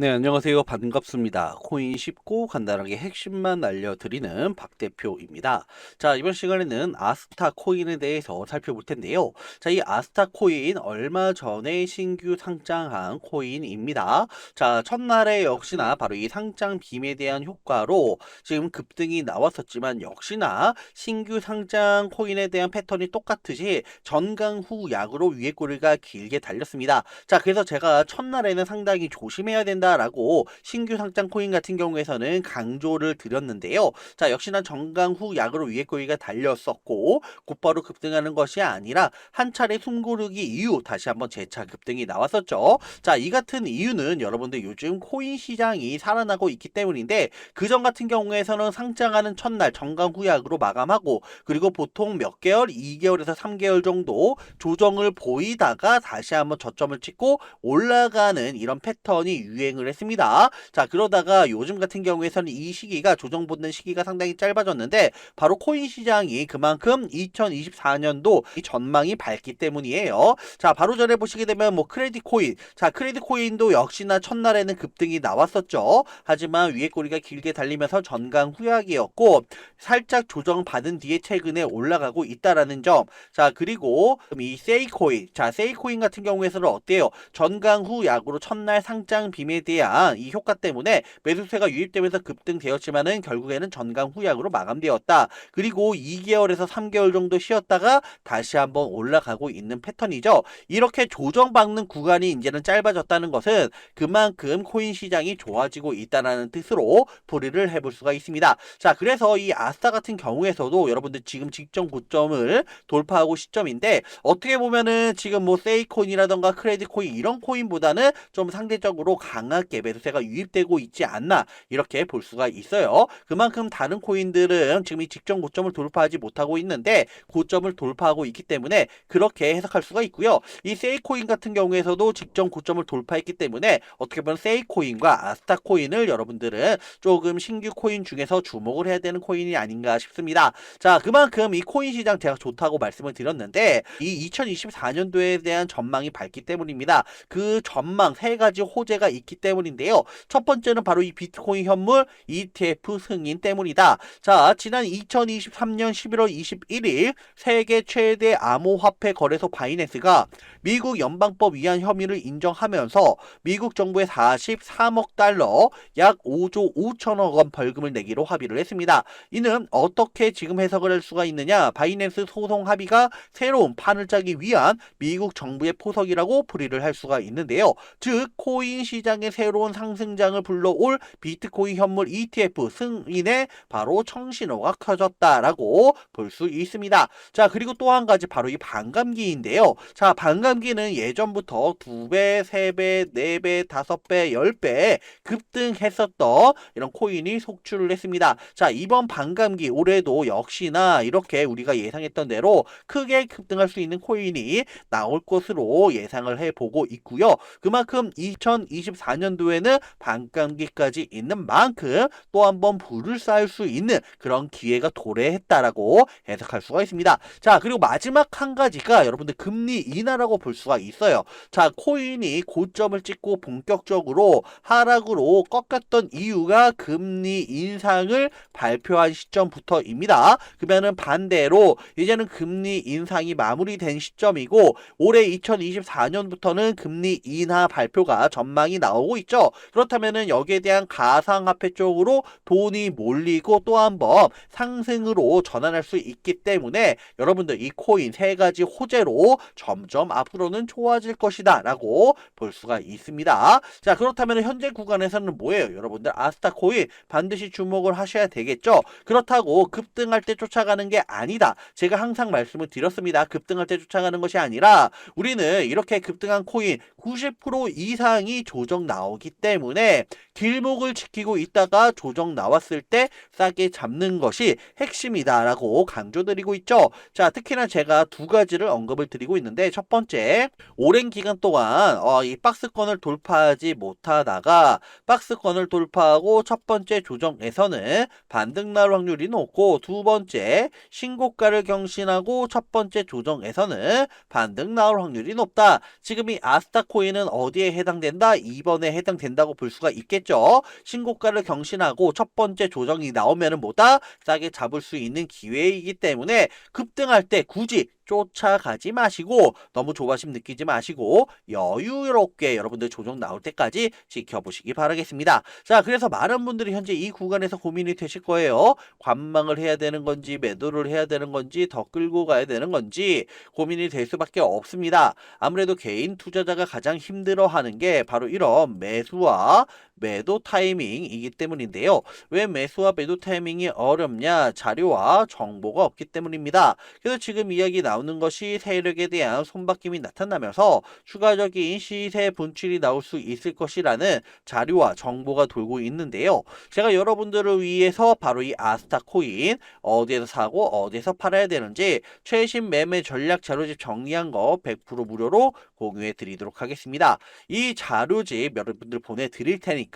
네, 안녕하세요. 반갑습니다. 코인 쉽고 간단하게 핵심만 알려드리는 박 대표입니다. 자, 이번 시간에는 아스타 코인에 대해서 살펴볼 텐데요. 자, 이 아스타 코인 얼마 전에 신규 상장한 코인입니다. 자, 첫날에 역시나 바로 이 상장 빔에 대한 효과로 지금 급등이 나왔었지만 역시나 신규 상장 코인에 대한 패턴이 똑같듯이 전강 후 약으로 위에 꼬리가 길게 달렸습니다. 자, 그래서 제가 첫날에는 상당히 조심해야 된다. 라고 신규 상장 코인 같은 경우에서는 강조를 드렸는데요. 자, 역시나 정강 후 약으로 위에 꼬리가 달렸었고 곧바로 급등하는 것이 아니라 한 차례 숨고르기 이후 다시 한번 재차 급등이 나왔었죠. 자, 이 같은 이유는 여러분들 요즘 코인 시장이 살아나고 있기 때문인데 그전 같은 경우에서는 상장하는 첫날 정강 후 약으로 마감하고 그리고 보통 몇 개월, 2개월에서 3개월 정도 조정을 보이다가 다시 한번 저점을 찍고 올라가는 이런 패턴이 유 행을 했습니다. 자, 그러다가 요즘 같은 경우에서는 이 시기가 조정받는 시기가 상당히 짧아졌는데 바로 코인 시장이 그만큼 2024년도 전망이 밝기 때문이에요. 자, 바로 전에 보시게 되면 뭐 크레딧 코인. 자, 크레딧 코인도 역시나 첫날에는 급등이 나왔었죠. 하지만 위에 꼬리가 길게 달리면서 전강 후약이었고 살짝 조정받은 뒤에 최근에 올라가고 있다라는 점. 자, 그리고 이 세이코인. 자, 세이코인 같은 경우에서는 어때요? 전강 후 약으로 첫날 상장 대한 이 효과 때문에 매수세가 유입되면서 급등되었지만은 결국에는 전강 후약으로 마감되었다. 그리고 2개월에서 3개월 정도 쉬었다가 다시 한번 올라가고 있는 패턴이죠. 이렇게 조정받는 구간이 이제는 짧아졌다는 것은 그만큼 코인 시장이 좋아지고 있다는 뜻으로 풀이를 해볼 수가 있습니다. 자, 그래서 이 아스타 같은 경우에서도 여러분들 지금 직전 고점을 돌파하고 시점인데 어떻게 보면은 지금 뭐 세이코인이라던가 크레딧 코인 이런 코인보다는 좀 상대적으로 강 하게 매수세가 유입되고 있지 않나 이렇게 볼 수가 있어요. 그만큼 다른 코인들은 지금 이 직전 고점을 돌파하지 못하고 있는데 고점을 돌파하고 있기 때문에 그렇게 해석할 수가 있고요. 이 세이코인 같은 경우에서도 직전 고점을 돌파했기 때문에 어떻게 보면 세이코인과 아스타 코인을 여러분들은 조금 신규 코인 중에서 주목을 해야 되는 코인이 아닌가 싶습니다. 자, 그만큼 이 코인 시장 제가 좋다고 말씀을 드렸는데 이 2024년도에 대한 전망이 밝기 때문입니다. 그 전망 세 가지 호재가 있기 때문인데요. 첫 번째는 바로 이 비트코인 현물 ETF 승인 때문이다. 자, 지난 2023년 11월 21일 세계 최대 암호화폐 거래소 바이낸스가 미국 연방법 위반 혐의를 인정하면서 미국 정부에 43억 달러 약 5조 5천억 원 벌금을 내기로 합의를 했습니다. 이는 어떻게 지금 해석을 할 수가 있느냐? 바이낸스 소송 합의가 새로운 판을 짜기 위한 미국 정부의 포석이라고 풀이를 할 수가 있는데요. 즉 코인 시장의 새로운 상승장을 불러올 비트코인 현물 ETF 승인에 바로 청신호가 켜졌다라고 볼 수 있습니다. 자 그리고 또 한 가지 바로 이 반감기인데요. 자 반감기는 예전부터 두 배, 세 배, 네 배, 다섯 배, 열배 급등했었던 이런 코인이 속출을 했습니다. 자 이번 반감기 올해도 역시나 이렇게 우리가 예상했던 대로 크게 급등할 수 있는 코인이 나올 것으로 예상을 해보고 있고요. 그만큼 2024년 도에는 반감기까지 있는 만큼 또 한 번 불을 쌓을 수 있는 그런 기회가 도래했다라고 해석할 수가 있습니다. 자, 그리고 마지막 한 가지가 여러분들 금리 인하라고 볼 수가 있어요. 자, 코인이 고점을 찍고 본격적으로 하락으로 꺾였던 이유가 금리 인상을 발표한 시점부터입니다. 그러면은 반대로 이제는 금리 인상이 마무리된 시점이고 올해 2024년부터는 금리 인하 발표가 전망이 나오고 있죠. 그렇다면은 여기에 대한 가상화폐 쪽으로 돈이 몰리고 또 한 번 상승으로 전환할 수 있기 때문에 여러분들 이 코인 세 가지 호재로 점점 앞으로는 좋아질 것이다 라고 볼 수가 있습니다. 자 그렇다면 현재 구간에서는 뭐예요? 여러분들 아스타 코인 반드시 주목을 하셔야 되겠죠. 그렇다고 급등할 때 쫓아가는 게 아니다. 제가 항상 말씀을 드렸습니다. 급등할 때 쫓아가는 것이 아니라 우리는 이렇게 급등한 코인 90% 이상이 조정 나오기 때문에 길목을 지키고 있다가 조정 나왔을 때 싸게 잡는 것이 핵심이다라고 강조드리고 있죠. 자, 특히나 제가 두 가지를 언급을 드리고 있는데 첫 번째, 오랜 기간 동안 어, 이 박스권을 돌파하지 못하다가 박스권을 돌파하고 첫 번째 조정에서는 반등 날 확률이 높고 두 번째 신고가를 경신하고 첫 번째 조정에서는 반등 나올 확률이 높다. 지금 이 아스 타 코인은 어디에 해당된다? 2번에 부분에 해당된다고 볼 수가 있겠죠. 신고가를 경신하고 첫 번째 조정이 나오면은 뭐다 싸게 잡을 수 있는 기회이기 때문에 급등할 때 굳이 쫓아가지 마시고 너무 조바심 느끼지 마시고 여유롭게 여러분들 조정 나올 때까지 지켜보시기 바라겠습니다. 자, 그래서 많은 분들이 현재 이 구간에서 고민이 되실 거예요. 관망을 해야 되는 건지 매도를 해야 되는 건지 더 끌고 가야 되는 건지 고민이 될 수밖에 없습니다. 아무래도 개인 투자자가 가장 힘들어하는 게 바로 이런 매수와 매도 타이밍이기 때문인데요. 왜 매수와 매도 타이밍이 어렵냐? 자료와 정보가 없기 때문입니다. 그래서 지금 이야기 나오는 것이 세력에 대한 손바뀜이 나타나면서 추가적인 시세 분출이 나올 수 있을 것이라는 자료와 정보가 돌고 있는데요. 제가 여러분들을 위해서 바로 이 아스타 코인 어디에서 사고 어디에서 팔아야 되는지 최신 매매 전략 자료집 정리한 거 100% 무료로 공유해 드리도록 하겠습니다. 이 자료집 여러분들 보내드릴 테니까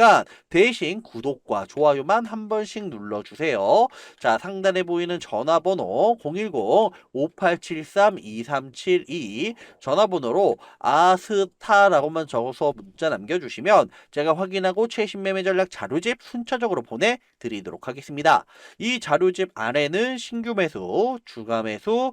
대신 구독과 좋아요만 한 번씩 눌러주세요. 자, 상단에 보이는 전화번호 010-5873-2372 전화번호로 아스타라고만 적어서 문자 남겨주시면 제가 확인하고 최신 매매 전략 자료집 순차적으로 보내드리도록 하겠습니다. 이 자료집 안에는 신규 매수, 주가 매수,